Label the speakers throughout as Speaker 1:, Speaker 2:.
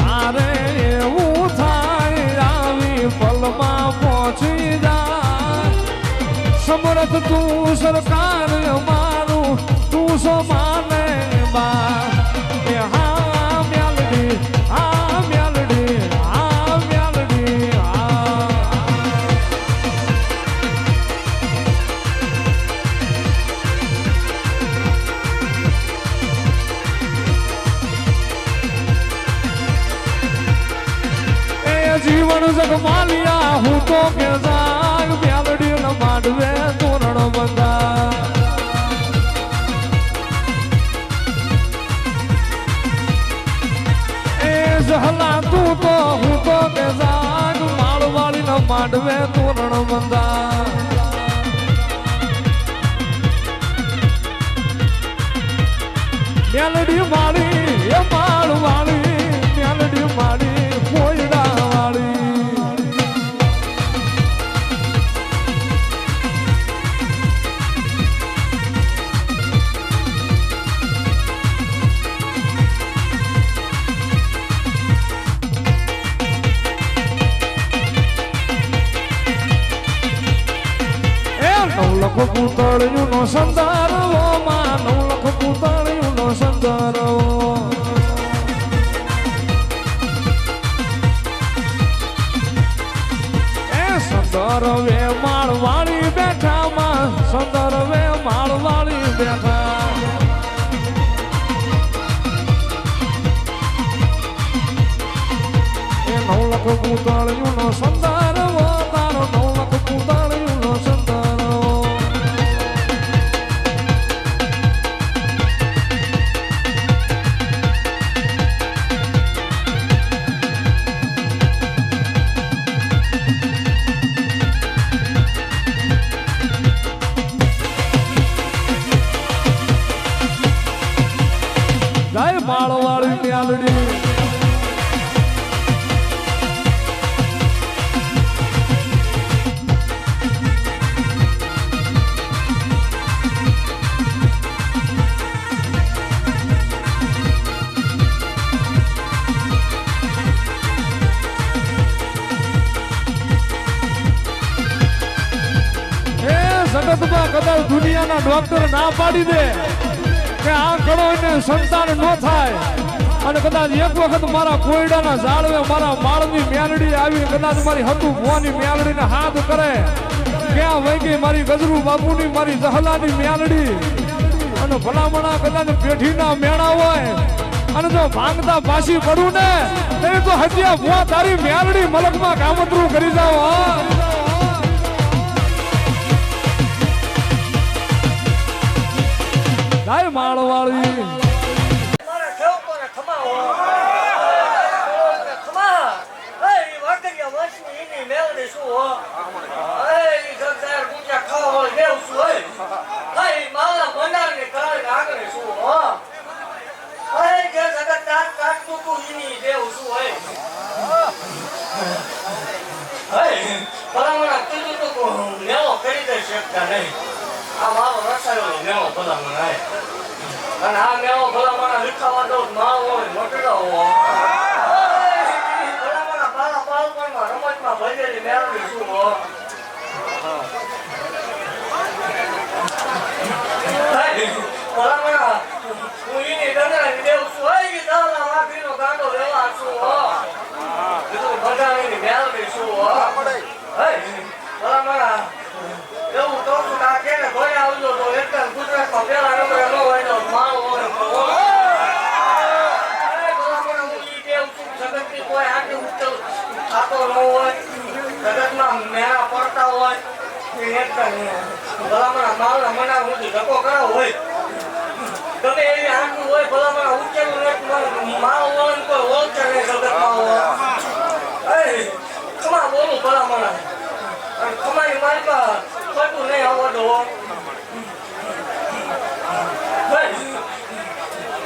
Speaker 1: તારે એવું થાય આવી પલમાં પહોંચી જા સમરથ તું સરકાર મારું તું સમાને બા લખ પૂતળિયું નો સંધારવો માં નવ લખ પૂતળિયું નો સંધારવો સંદરવે માળવાળી બેઠા માં સંદરવે માળવાળી બેઠા નવ લખ પૂતળિયું નો સંધાર જગતમાં કદાચ દુનિયાના ડોક્ટર ના પાડી દે કે આ કરો એને સંતાન ન થાય. અને કદાચ એક વખત મારા કોયડાના ઝાડવે મારા માળની મેલડી આવી કદાચ મારી હતું ભુવાની મેલડીને હાથ કરે. ક્યાં વહી મારી ગજરુ બાપુની, મારી જહલાની મેલડી અને ભલામણા કદાચ પેઢીના મેળા હોય. અને જો ભાંગતા પાછી પડું ને, તો હજી ભુવા તારી મેલડી મલકમાં કામતરું કરી જાઓ ગાય માળવાળી
Speaker 2: મારા ખેવકોને ખમાવો. ખમા. એ ઈ વાટડિયા વંશની ઈની મેલડી શું હો? એ ઈ જગદાર ગુંજા ખાવા વાળી બેવ શું હોય? એ ઈ માલા મંડારની કાળની આંગળી શું હો? એ જે જગત દાંત કાઢતું તું ઈની બેવ શું હોય? એ ભલામણા કીધું તું કે હું મેળો કરી દઈ શકતા નહીં. આ મારો રસાયેલો મેળો ભલામણ હે. અને આ મેળો ભલામણા વિખાવા દો માળ હોય મોટડો હોય ભલામણા બાળા બાળપણમાં રમતમાં ભજેલી મેળવી શું હોય ભલામણા હું ઈની ડંગરાની દેવ છું હોય કે દાવલા માફીનો ગાંડો વ્યવહાર શું હોય કીધું બધાની મેળવી શું હોય હે, ભલામણા એવું કહું છું કે આ કેને ઘરે આવજો તો એકદમ ગુજરાતમાં પહેલા નંબરે ન હોય તો મારો હોય તો હોય. અરે ભલામણા હું ઈ કેવું છું, જગતની કોઈ આંટી ઉત્તર થાતો ન હોય. જગતમાં મેળા પડતા હોય. એ એકદમ ભલામણા માલના મના સુધી ધક્કો કરાવો હોય. ગમે એવી આંટું હોય ભલામણા ઉચ્ચેલું નથી માલ હોય ને કોઈ ઓળખે નહીં જગતમાં હોય. એ, ખમા બોલું ભલામણા અને તમારી માલિકા ખોટું નહીં આવડો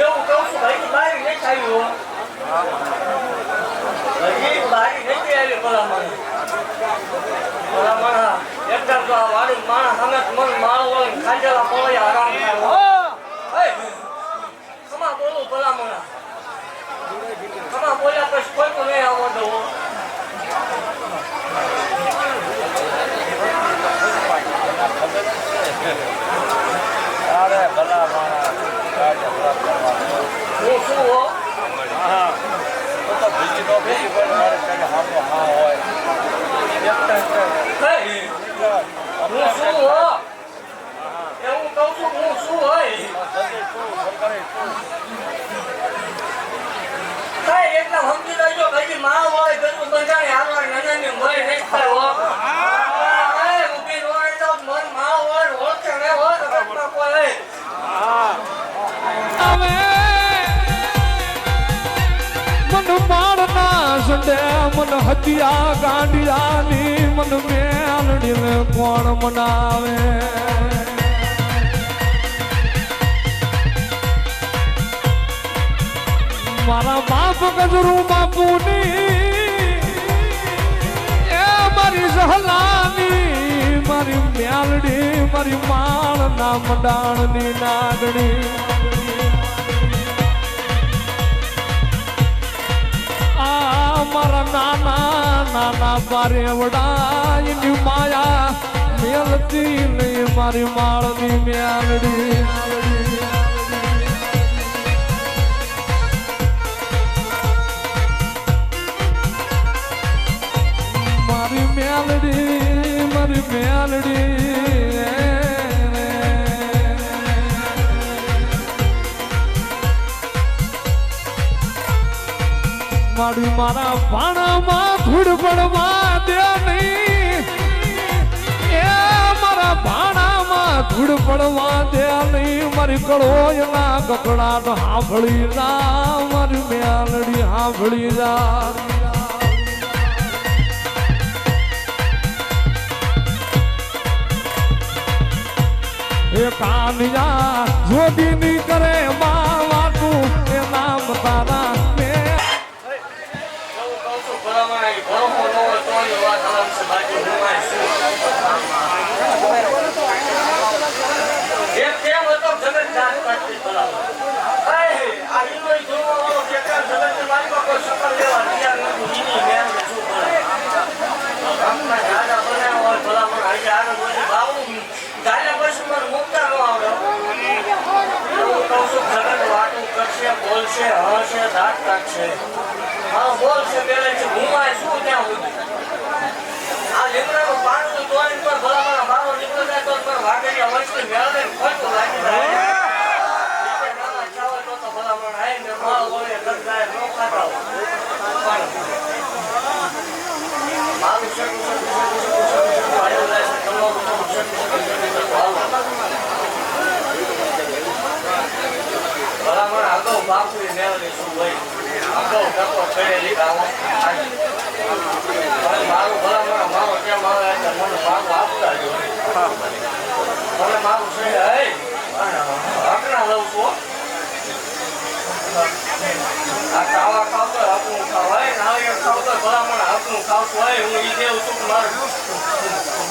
Speaker 2: એવું કહું છું ભાઈ બારી નથી આવ્યું હજી બારી નથી આવી ભલામણ ભલામણ એકદમ તો આ વાડી માણસ સામે મન માળ હોય ખાંડેલા પોળે આરામ થાય. હે, ખમા બોલું ભલામણ ખમા બોલ્યા પછી નહીં આવડો
Speaker 3: અરે ભલા માણસ કાઢે ભલા કરવાનો.
Speaker 2: હું શું હો
Speaker 3: હા તો તો બીજી તો બીજી કોઈ મારે કાંઈ હામો હા હોય એકતા એકતા
Speaker 2: હે, હું શું હો એવું કહું છું હું શું હોય
Speaker 3: જલ્દી
Speaker 2: કાંઈ એકદમ સમજી લેજો, કઈ માં હોય, ગજુ બંધાણી હાલવા ઊભી ન મનમાં હોય ઓળખે
Speaker 1: મન મેલડીને કોણ મનાવે? મારા બાપ ગજરુ બાપુની. એ મારી સહલાની મારી મ્યાલડી, મારી માળ ના મંડાણની નાગણી મારા નાના નાના બારેવડા એની માયા મેલતી નહીં મારી માળની મ્યાલડી. મેલડી મારા ભાણામાં ધૂળ પડવા દે નહીં. એ મારા ભાણામાં ધૂળ પડવા દે નહીં. મારી કળોયના કકડાટ સાંભળી જા, મારી મેલડી સાંભળી જા.
Speaker 2: બેકાર કાનિયા નથી ઈની મેં કરે આપના દાદા બનાવ્યા હોય ભલામણ પાછું વાતું કરશે બોલશે હશે દાંત કાઢશે. હા બોલશે પેલે હું શું ત્યાં સુધી?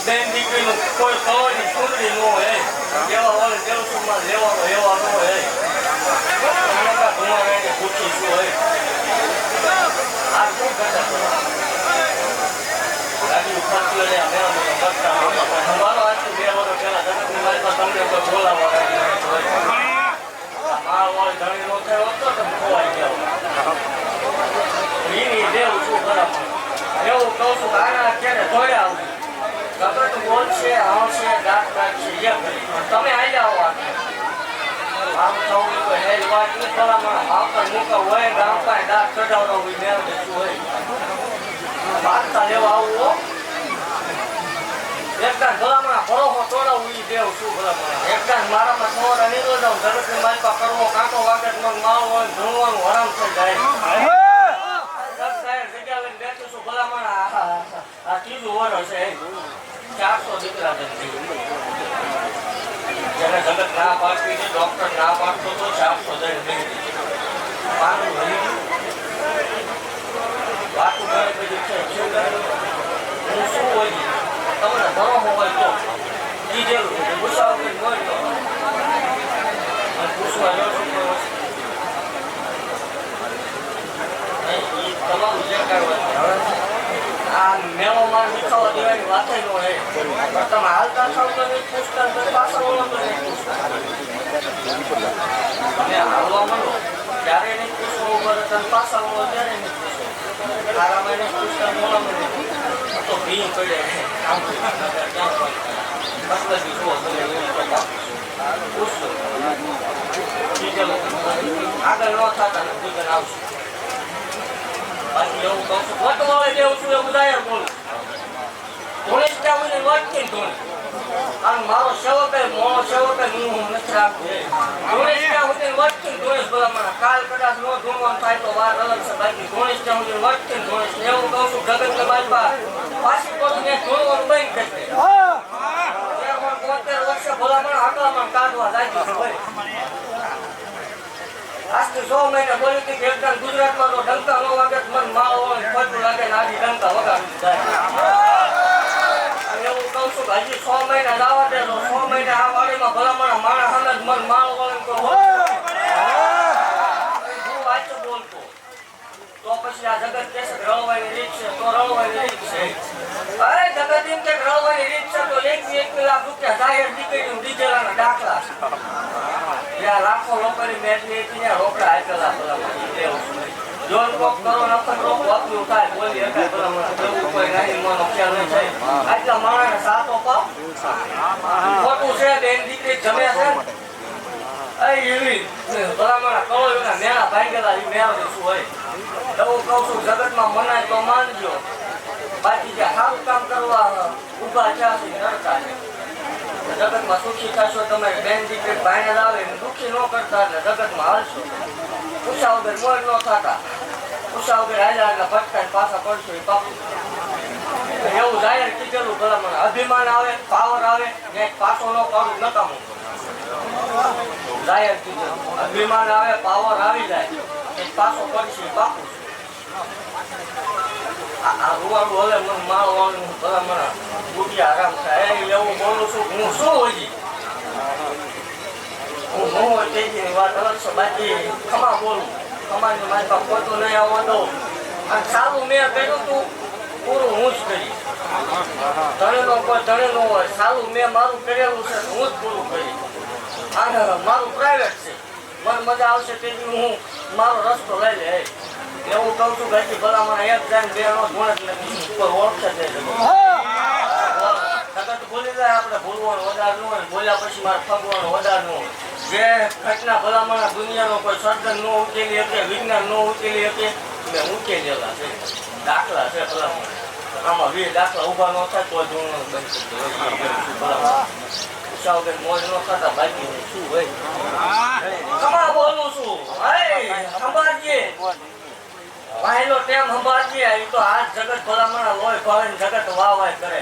Speaker 2: બેન દીકરીનું કોઈ કવરની ચૂંટણી નો હોય એવા વાળે દેવું છું લેવાનો એવા ન હોય તો છું એવું કહું છું કે અત્યારે ધોયા આવું આવશે દાંત કાઢશે એ તમે આવી જાઓ આ તો હેલ વાત નહીં ભલામણ આવતા મૂકા હોય ગામ પાસે દાંત કઢાવતા હોય મેળ શું હોય વાગતા લેવા આવું એકદાન ભલામણ ભરોસો તોડાવું ઈ દેવ શું ભલામણ એકદાન મારામાં સવારે નીકળો જાઉં જગતની મારી પાસે કરવો કાંટો વાગે તો મને માળ હોય ધૂણવાનું હરામ થઈ જાય ભલામણ આ આ- વર હશે ચારસો દીકરા જેને જગત ના પાડતી હતી ડોક્ટર ના પાડતો તો ચારસો નહીં. પાનું ભરી ગયું વાતું ઘણી બધી છે શું કરે હું શું હોય છે? તમને ભરોસો હોય તો દીધેલું ગુસ્સા વગર હોય તો અને પૂછવા જાઉં છું કોઈ વસ્તુ. નહીં, ઈ તમારું જે કાંઈ હોય તે. હવે આ મેળો માર મીઠાવા દેવાની વાત ય ન હોય. પણ તમે હાલતા થાવ તો નહીં પૂછતા તો પાછા વળો તો નહીં પૂછતા. તમે હાલવા માંડો ત્યારે નહીં પૂછવું તમે પાછા વળો ત્યારે નહીં પૂછવું. તારામાં નહીં પૂછતા મોડામાં નહીં પૂછતા. તો ભીમ પડે આમ? બસ જુઓ તમે એવું કરતા. લોકો આગળ ન થતા ને બીજા આવશે બાકી એવું કહું છું વટ વાળે જેવું છું એવું દાયર બોલું ત્યાં મને વટથી ધોળે અને મારો સેવક એ સેવક હું હું કાઢવા આજથી સો મહિને બોલી હતી ગુજરાતમાં તો ડંકા નો વાગે મન માળો હોય લાગે ને ડંકા વગાડી જાય અને એવું કહું છું કે હજી સો મહિના જવા દે તો સો મહિને આ વાડીમાં ભલામણ માણસ સામે જ મન માળો વળે ને કોઈ હું. વાંચું બોલતો. તો પછી આ જગત કે રળવાની રીત છે તો રળવાની રીત છે. અરે જગત એમ કે રળવાની રીત છે તો એક એક લાખ રૂપિયા જાહેર દીકરીનું દીધેલાના દાખલા છે ત્યાં લાખો લોકોની મેચની હતી રોકડા આપેલા બધા જોન કોક કરો નફત રોક વાપરું થાય બોલી કોઈ નહીં મનો ખ્યાલ નહીં થાય. આટલા માણસ સાતો પાવ? ખોટું છે બેન દીકરી જમે છે ને? એ એવી ભલામણ કરો એના મેળા ભાંગેલા એ મેળા શું હોય? એવું કહું છું, જગતમાં મનાય તો માનજો. બાકી જે સારું કામ કરવા ઊભા થયા છે જગતમાં સુખી થશો તમે બેન દીકરી ભાઈને ને દુઃખી ન કરતા એટલે જગતમાં હાલશો. પૂછા વગર મોર ન થતા. પૂછા વગર હાલ્યા એટલે ભટકા પાછા પડશો એ પાપું. એવું જાહેર કીધેલું ભલામણ અભિમાન આવે, પાવર આવે, ને પાછો ન પાડું, નકામું. જાહેર કીધેલું અભિમાન આવે પાવર આવી જાય. એ પડશે એ પાકું આ રૂવાડું હવે મને માળવાનું ભલામણ બુટિયા આરામ થાય. એ લેવું બોલું છું, હું શું હોય? હું હું હોય છે બાકી ખમા બોલું. ખમાની મારી પાસે ખોટું નહીં આવવા દઉં. સારું મેં કર્યું તું, પૂરું હું જ કરીશ. ધણેનો કોઈ ધણેનો હોય, સારું મેં મારું કરેલું છે તો હું જ પૂરું કરીશ. અને મારું પ્રાઇવેટ છે. મને મજા આવશે તે હું મારો રસ્તો લઈ લે. એવું કહું છું ઘરથી ભલામણ એક જાય બે નો ગુણ જ નથી કોઈ ઓળખે જ નહીં. નકર તો ભૂલી જાય આપણે ભૂલવાનું વધારનું હોય બોલ્યા પછી મારે ફગવાનું વધારનું હોય. જે ઘટના ભલામણ દુનિયાનો કોઈ સર્જન ન ઉકેલી શકે વિજ્ઞાન ન ઉકેલી શકે મેં ઉકેલેલા છે. દાખલા છે ભલામણ આમાં વીર દાખલા ઊભા ન થાય તો જ હું બંધ એ વગર મોજ ન બાકી શું હોય? ખમા બોલું છું. સંભાળજે. પહેલો ટેમ સંભાળજે. એ તો આ જગત ભલામણ લોહી ભાવે જગત વાહ વાહ કરે.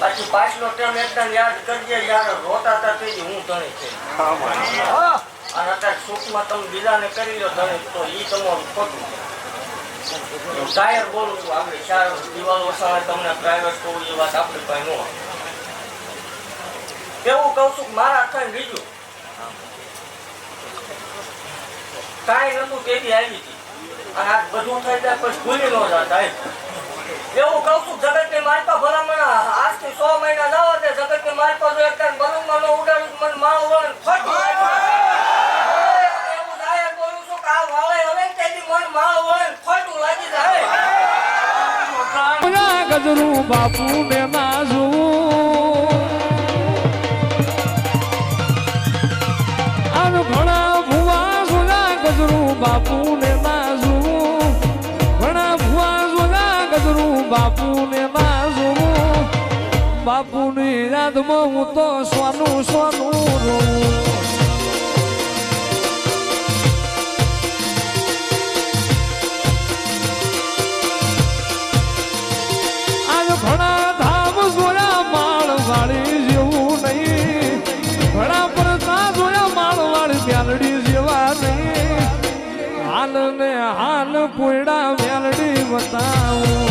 Speaker 2: બાકી પાછલો ટેમ એકદમ યાદ કરજે યાર રોતા હતા તેથી હું ધણી છે અને અત્યારે સુખમાં તમે બીજાને કરી લો ધણી તો ઈ તમારું ખોટું ટાયર બોલું છું આપણે ચાર દિવાલ વસાવે તમને પ્રાઇવેટ કહું એ વાત આપણી પાસે ન એવું કહું છું મારા થઈને બીજું. કાંઈ નતું તેથી આવી હતી. અને આ બધું થઈ જાય પછી ભૂલી ન જતા એવું કહું છું જગતની માલપા ભલામણ આજથી સો મહિના ના વધે જગતની માલપા જો એક બલૂનમાં ન ઉડાડ્યું મને માળ વળે. એવું ડાયર બોલું છું કે આ વાળે હવે તેથી મને માળ વળે ફટું લાગી
Speaker 1: બાપુ ને ગજરું બાપુ ને નાજવું બાપુની યાદમાં હું તો સોનું સોનું આજ ઘણા ધામ માળ વાળી જેવું નહીં. ઘણા પરસા જોયા માળ વાળી મ્યાલડી જેવા નહીં. હાલ ને હાલ કોયડા મ્યાલડી બતાવું.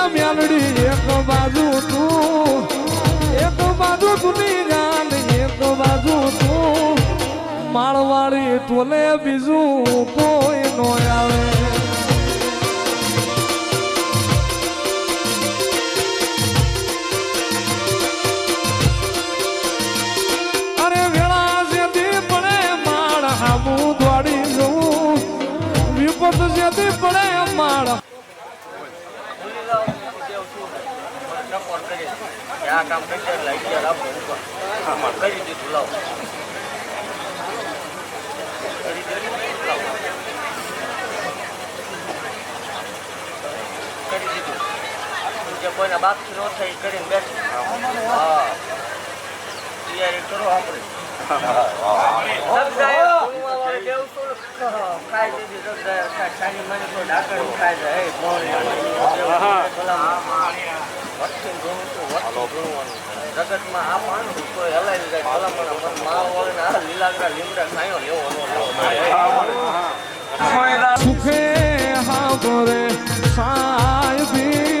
Speaker 1: બાજુ મ્યાલડી એક બાજુ તું એક બાજુ તુની ગાન એક બાજુ તું માળવાળી ટોલે બીજું કોઈ નો આવે અરે વેળા જેથી પડે માળ હામું દોડી જવું વિપત જેથી પડે માળ
Speaker 2: ભૂલી જાઓ દેવ શું સપોર્ટ કરી કે આ કામ કરી એટલે અગિયાર આપો ઉપર કરી દીધું લાવો. કરી દીધું લાવો. કરી દીધું. જે કોઈને બાકી ન થાય કરીને બેઠ. હા. તૈયારી કરો આપણે. ખાઈ દીધી છાની માની કોઈ ડાકર ખાઈ જાય. જગતમાં આ માણસ કોઈ હલાવી જાય. ભલામણ મનમાં વળે ને આ લીલાગરા લીમડા ખાયો લેવો
Speaker 1: સુખે હાબરે સાહેબીને સુખે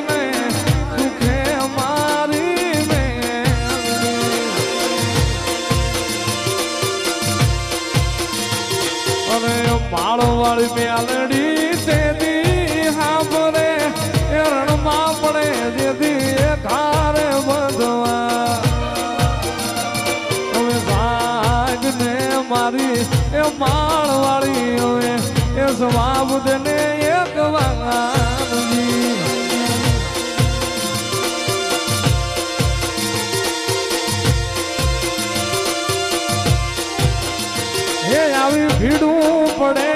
Speaker 1: આવી ભીડું પડે.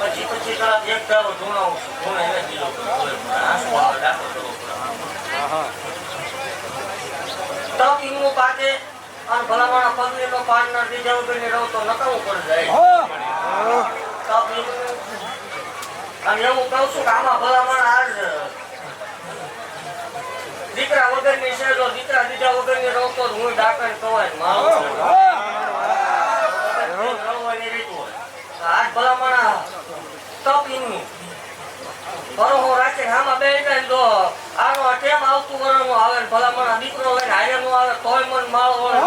Speaker 2: પછી પછી કલાક એક દાડો ધૂણાવું ધૂણે એને દીધો દાખલો કરવો તપ ઈમનું પાકે અને ભલામણ પગલીનો પાર્ટનર બીજા વગરની રહો તો નકામું પડી જાય. તપ અને એવું કહું છું કે આમાં ભલામણ આજ દીકરા વગરની જો દીકરા દીધા વગરની ની તો હું ડાકણ કવાય મારો ભલામણ તપ ઈમનું બરોબર રાખીને આમાં બે જાય તો આનો આ ટેમ આવતું વરણનું આવે ભલામણા ભલામણ દીકરો લઈને હારે નો આવે તોય મન માળો હોય.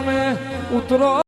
Speaker 1: તમે ઉતરો